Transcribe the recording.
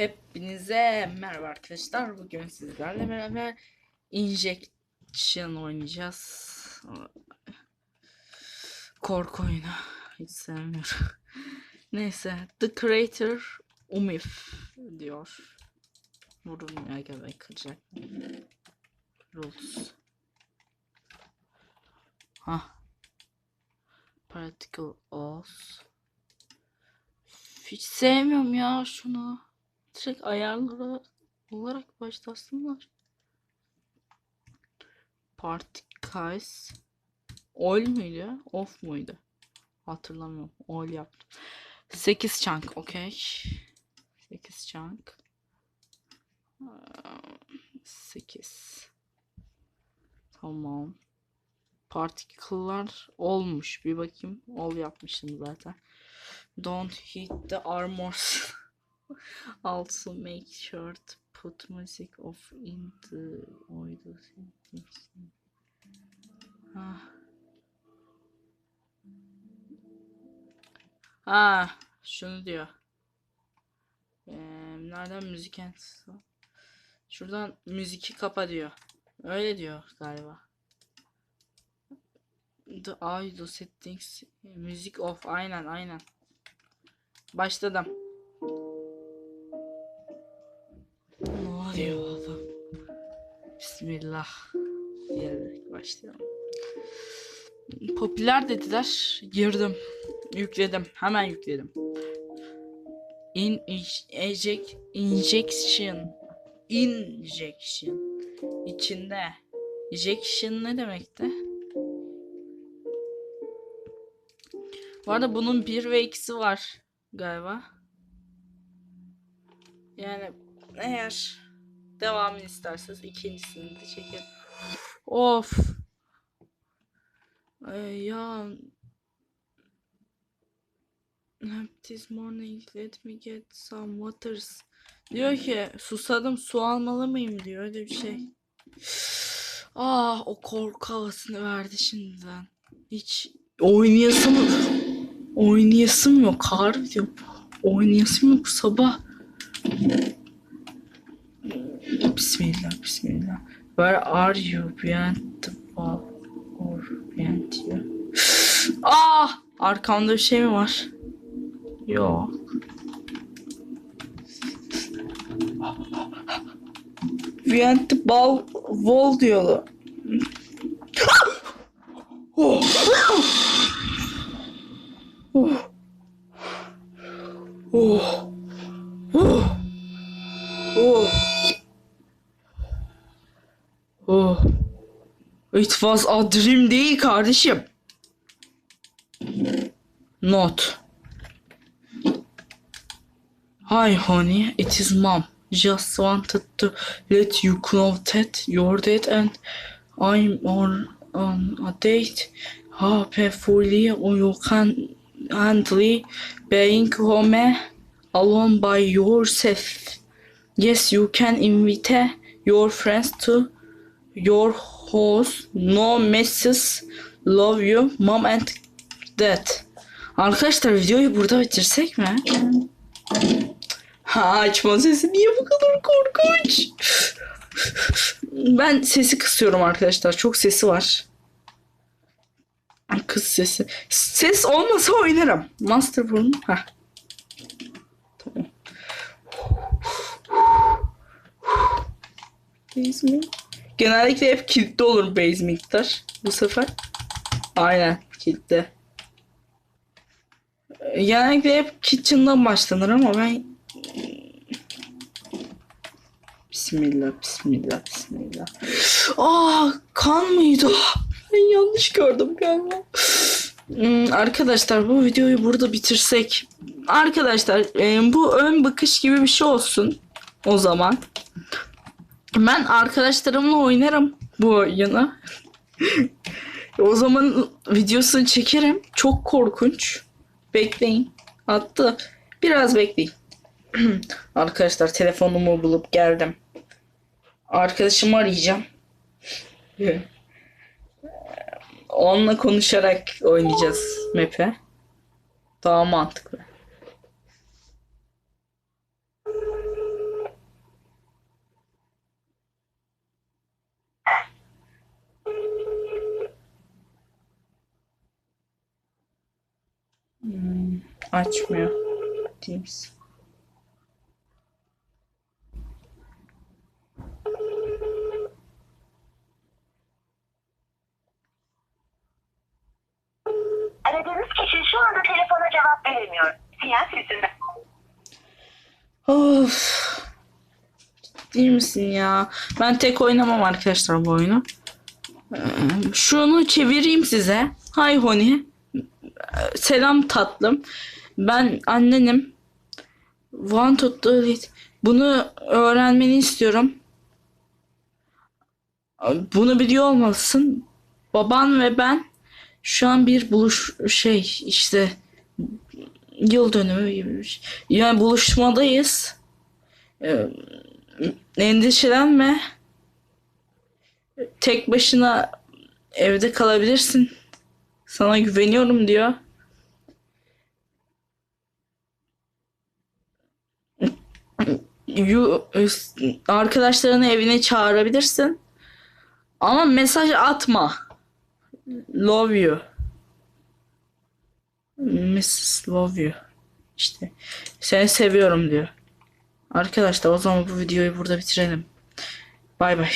Hepinize merhaba arkadaşlar. Bugün sizlerle beraber Injection oynayacağız. Korku oyunu. Hiç sevmiyorum. Neyse. The Creator Umif diyor. Vurun ya gel kıracak. Rules. Ha. Particle Os. Hiç sevmiyorum ya şunu. Direkt ayarlara olarak başlasınlar. Particles. Oil muydu? Off muydu? Hatırlamıyorum. Oil yaptım. 8 chunk. Okey. 8 chunk. 8. Tamam. Particle'lar olmuş. Bir bakayım. Ol yapmışım zaten. Don't hit the armors. also make sure to put music off in the settings. Ah. Ha, şunu diyor. Ee, nereden müzik entisi? Şuradan müziki kapa diyor. Öyle diyor galiba. The audio settings music off aynen aynen. Başladım. Ne oluyor oğlum? Bismillah diyerek başlayalım. Popüler dediler. Girdim. Yükledim. Hemen yükledim. In eject injection injection içinde injection ne demekti? Bu arada bunun 1 ve 2'si var galiba. Yani eğer devamını isterseniz ikincisini de çekelim. Of. Ay ya. This morning let me get some waters. Diyor ki susadım su almalı mıyım diyor öyle bir şey. Ah o korku havasını verdi şimdiden. Hiç oynayasım oynayasım yok harbi diyorum. Oynayasım yok sabah. Bismillah bismillah. Where are you behind the wall or behind you? Ah! Arkamda bir şey mi var? Yok. Behind the wall, wall diyorlar. Oh. Oh. Oh. It was a dream değil kardeşim. Not. Hi honey, it is mom. Just wanted to let you know that you're dead and I'm on, on a date. Hopefully you can handle being home alone by yourself. Yes, you can invite your friends to your house. No messes. Love you, mom and dad. Arkadaşlar videoyu burada bitirsek mi? Ha açma sesi niye bu kadar korkunç? Ben sesi kısıyorum arkadaşlar. Çok sesi var. Kız sesi. Ses olmasa oynarım. Master Porn. Ha. Tamam. Basement. Genellikle hep kilitli olur basement'ler. Bu sefer. Aynen kilitli. Genellikle hep kitchen'dan başlanır ama ben Bismillah, bismillah, bismillah. Aa, kan mıydı? Ben yanlış gördüm galiba. Hmm, arkadaşlar bu videoyu burada bitirsek. Arkadaşlar e, bu ön bakış gibi bir şey olsun. O zaman. Ben arkadaşlarımla oynarım bu oyunu. o zaman videosunu çekerim. Çok korkunç. Bekleyin. Hatta biraz bekleyin. Arkadaşlar telefonumu bulup geldim. Arkadaşımı arayacağım. Onunla konuşarak oynayacağız map'e. Daha mantıklı. Açmıyor. Teams. Aradığınız kişi şu anda telefona cevap veremiyor. Sinyal sesinden. Of. Değil misin ya? Ben tek oynamam arkadaşlar bu oyunu. Ee, Şunu çevireyim size. Hi honey. Selam tatlım. Ben annenim. Want to delete. Bunu öğrenmeni istiyorum. Bunu biliyor olmalısın. Baban ve ben şu an bir buluş şey işte yıl dönümü gibi bir şey. Yani buluşmadayız. Ee, endişelenme. Tek başına evde kalabilirsin. Sana güveniyorum diyor. You, arkadaşlarını evine çağırabilirsin. Ama mesaj atma. Love you. Mrs. Love you. İşte seni seviyorum diyor. Arkadaşlar o zaman bu videoyu burada bitirelim. Bay bay.